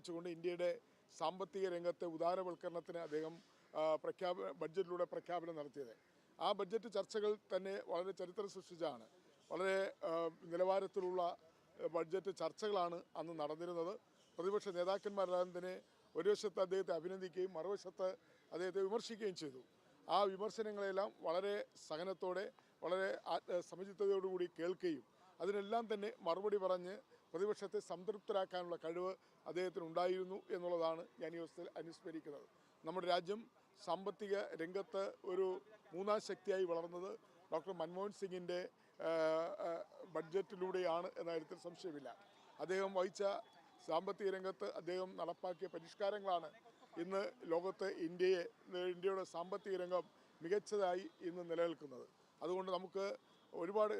അവതരിപ്പിച്ചുകൊണ്ട് ഇന്ത്യയുടെ സാമ്പത്തിക രംഗത്തെ ഉദാരവൽക്കരണത്തിന് അദ്ദേഹം പ്രഖ്യാപന ബഡ്ജറ്റിലൂടെ പ്രഖ്യാപനം നടത്തിയത്. ആ ബഡ്ജറ്റ് ചർച്ചകൾ തന്നെ വളരെ ചരിത്രം സൃഷ്ടിച്ചാണ് വളരെ നിലവാരത്തിലുള്ള ബഡ്ജറ്റ് ചർച്ചകളാണ് അന്ന് നടന്നിരുന്നത്. പ്രതിപക്ഷ നേതാക്കന്മാരെല്ലാം തന്നെ ഒരു വശത്ത് അദ്ദേഹത്തെ അഭിനന്ദിക്കുകയും മറുവശത്ത് അദ്ദേഹത്തെ വിമർശിക്കുകയും ചെയ്തു. ആ വിമർശനങ്ങളെല്ലാം വളരെ സഹനത്തോടെ വളരെ സമചിത്തതയോടുകൂടി കേൾക്കുകയും അതിനെല്ലാം തന്നെ മറുപടി പറഞ്ഞ് പ്രതിപക്ഷത്തെ സംതൃപ്തരാക്കാനുള്ള കഴിവ് അദ്ദേഹത്തിന് ഉണ്ടായിരുന്നു എന്നുള്ളതാണ് ഞാൻ ഈ അവസ്ഥയിൽ അനുസ്മരിക്കുന്നത്. നമ്മുടെ രാജ്യം സാമ്പത്തിക രംഗത്ത് ഒരു മൂന്നാം ശക്തിയായി വളർന്നത് ഡോക്ടർ മൻമോഹൻ സിംഗിന്റെ ബഡ്ജറ്റിലൂടെയാണ് എന്ന കാര്യത്തിൽ സംശയമില്ല. അദ്ദേഹം വഹിച്ച സാമ്പത്തിക രംഗത്ത് അദ്ദേഹം നടപ്പാക്കിയ പരിഷ്കാരങ്ങളാണ് ഇന്ന് ലോകത്ത് ഇന്ത്യയെ ഇന്ത്യയുടെ സാമ്പത്തിക രംഗം മികച്ചതായി ഇന്ന് നിലനിൽക്കുന്നത്. അതുകൊണ്ട് നമുക്ക് ഒരുപാട്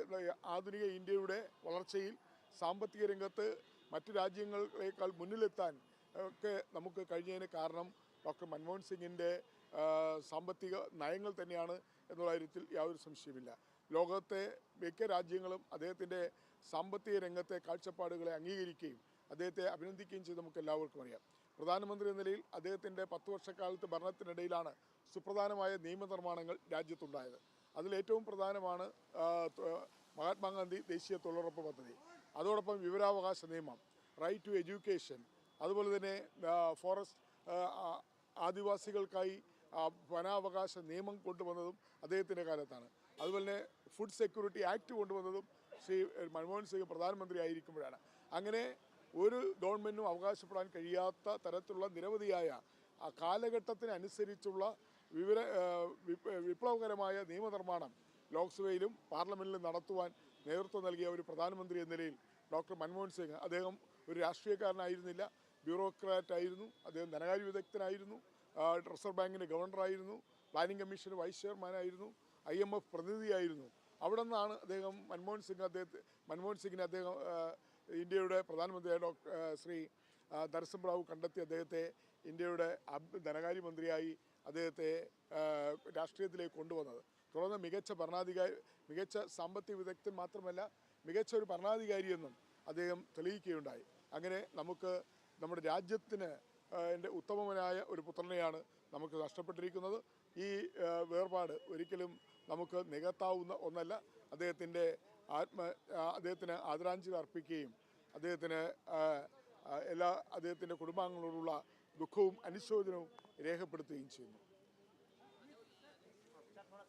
ആധുനിക ഇന്ത്യയുടെ വളർച്ചയിൽ സാമ്പത്തിക രംഗത്ത് മറ്റു രാജ്യങ്ങളേക്കാൾ മുന്നിലെത്താൻ ഒക്കെ നമുക്ക് കഴിഞ്ഞതിന് കാരണം ഡോക്ടർ മൻമോഹൻ സിംഗിന്റെ സാമ്പത്തിക നയങ്ങൾ തന്നെയാണ് എന്നുള്ള കാര്യത്തിൽ യാതൊരു സംശയമില്ല ലോകത്തെ മിക്ക രാജ്യങ്ങളും അദ്ദേഹത്തിന്റെ സാമ്പത്തിക രംഗത്തെ കാഴ്ചപ്പാടുകളെ അംഗീകരിക്കുകയും അദ്ദേഹത്തെ അഭിനന്ദിക്കുകയും ചെയ്ത് നമുക്ക് എല്ലാവർക്കും അറിയാം. പ്രധാനമന്ത്രി എന്ന നിലയിൽ അദ്ദേഹത്തിന്റെ പത്ത് വർഷക്കാലത്ത് ഭരണത്തിനിടയിലാണ് സുപ്രധാനമായ നിയമനിർമ്മാണങ്ങൾ രാജ്യത്തുണ്ടായത്. അതിലേറ്റവും പ്രധാനമാണ് മഹാത്മാഗാന്ധി ദേശീയ തൊഴിലുറപ്പ് പദ്ധതി. അതോടൊപ്പം വിവരാവകാശ നിയമം റൈറ്റ് ടു എഡ്യൂക്കേഷൻ അതുപോലെ തന്നെ ഫോറസ്റ്റ് ആദിവാസികൾക്കായി വനാവകാശ നിയമം കൊണ്ടുവന്നതും അദ്ദേഹത്തിന്റെ കാലത്താണ്. അതുപോലെ തന്നെ ഫുഡ് സെക്യൂരിറ്റി ആക്ട് കൊണ്ടുവന്നതും ശ്രീ മൻമോഹൻ സിംഗ് പ്രധാനമന്ത്രി ആയിരിക്കുമ്പോഴാണ്. അങ്ങനെ ഒരു ഗവൺമെന്റിനും അവകാശപ്പെടാൻ കഴിയാത്ത തരത്തിലുള്ള നിരവധിയായ ആ കാലഘട്ടത്തിനനുസരിച്ചുള്ള വിവര വിപ്ലവകരമായ നിയമനിർമ്മാണം ലോക്സഭയിലും പാർലമെന്റിലും നടത്തുവാൻ നേതൃത്വം നൽകിയ ഒരു പ്രധാനമന്ത്രി എന്ന നിലയിൽ ഡോക്ടർ മൻമോഹൻ സിംഗ് അദ്ദേഹം ഒരു രാഷ്ട്രീയക്കാരനായിരുന്നില്ല. ബ്യൂറോക്രാറ്റ് ആയിരുന്നു അദ്ദേഹം ധനകാര്യ വിദഗ്ധനായിരുന്നു റിസർവ് ബാങ്കിന്റെ ഗവർണറായിരുന്നു പ്ലാനിംഗ് കമ്മീഷൻ വൈസ് ചെയർമാനായിരുന്നു ഐ എം എഫ് പ്രതിനിധിയായിരുന്നു. അവിടെ നിന്നാണ് അദ്ദേഹം മൻമോഹൻ സിംഗ് അദ്ദേഹത്തെ മൻമോഹൻ സിംഗിനെ അദ്ദേഹം ഇന്ത്യയുടെ പ്രധാനമന്ത്രിയായ ഡോക്ടർ ശ്രീ നരസിംഹ റാവു കണ്ടെത്തി അദ്ദേഹത്തെ ഇന്ത്യയുടെ ധനകാര്യമന്ത്രിയായി അദ്ദേഹത്തെ രാഷ്ട്രീയത്തിലേക്ക് കൊണ്ടുവന്നത്. തുടർന്ന് മികച്ച ഭരണാധികാരി മികച്ച സാമ്പത്തിക വിദഗ്ധൻ മാത്രമല്ല മികച്ച ഒരു ഭരണാധികാരിയെന്നും അദ്ദേഹം തെളിയിക്കുകയുണ്ടായി. അങ്ങനെ നമുക്ക് നമ്മുടെ രാജ്യത്തിന് എന്റെ ഉത്തമനായ ഒരു പുത്രനെയാണ് നമുക്ക് നഷ്ടപ്പെട്ടിരിക്കുന്നത്. ഈ വേർപാട് ഒരിക്കലും നമുക്ക് നികത്താവുന്ന ഒന്നല്ല. അദ്ദേഹത്തിന്റെ ആത്മ അദ്ദേഹത്തിന് ആദരാഞ്ജലി അർപ്പിക്കുകയും അദ്ദേഹത്തിന് എല്ലാ അദ്ദേഹത്തിന്റെ കുടുംബാംഗങ്ങളോടുള്ള ദുഃഖവും അനുശോചനവും രേഖപ്പെടുത്തുകയും ചെയ്യുന്നു mm,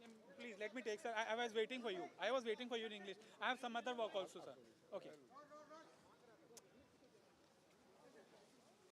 mm, please let me take, sir. I, I was waiting for you. I was waiting for you in English. I have some other work also, sir. Okay.